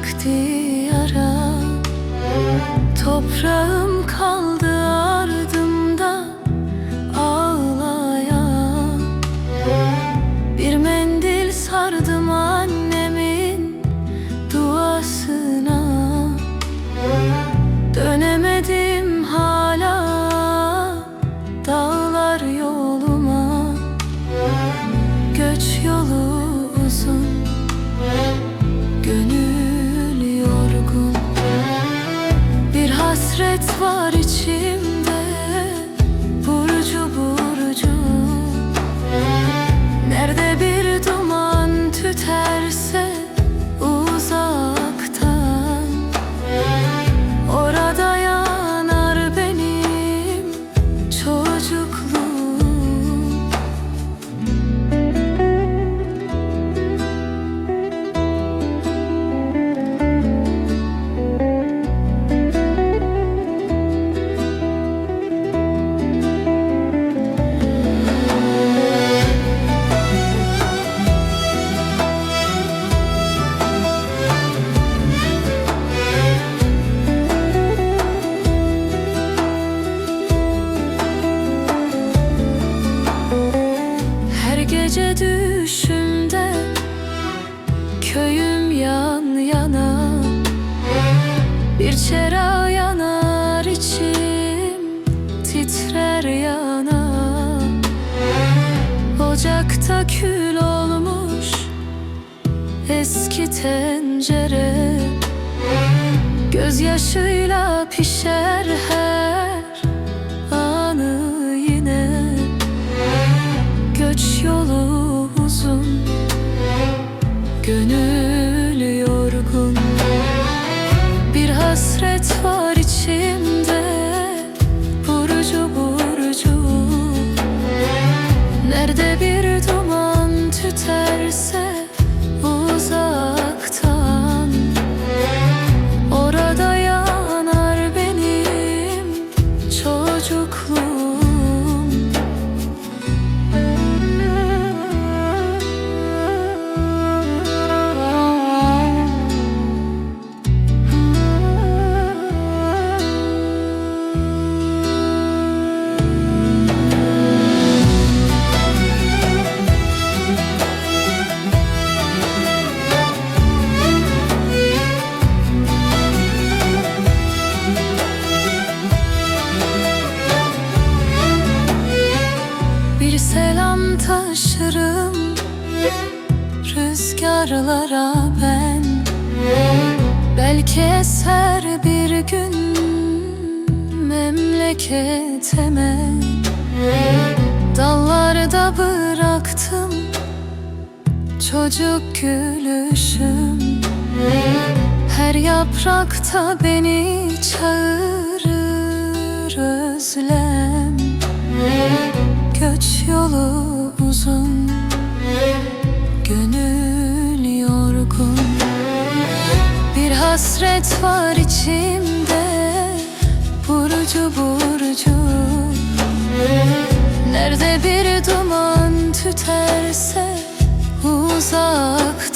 uzak diyara Toprağım kaldı hasret var içimde Eski tencere. Gözyaşıyla pişer her anı yine. Göç yolu uzun Gönül yorgun. Bir hasret var içimde Burcu burcu Nerede bir Bir selam taşırım Rüzgarlara ben. Belki eser bir gün Memleketeme. Dallarda bıraktım Çocuk gülüşüm. Her yaprakta beni çağırır özlem Göç yolu uzun. Gönül yorgun. Bir hasret var içimde. Burcu burcu. Nerede bir duman tüterse Uzak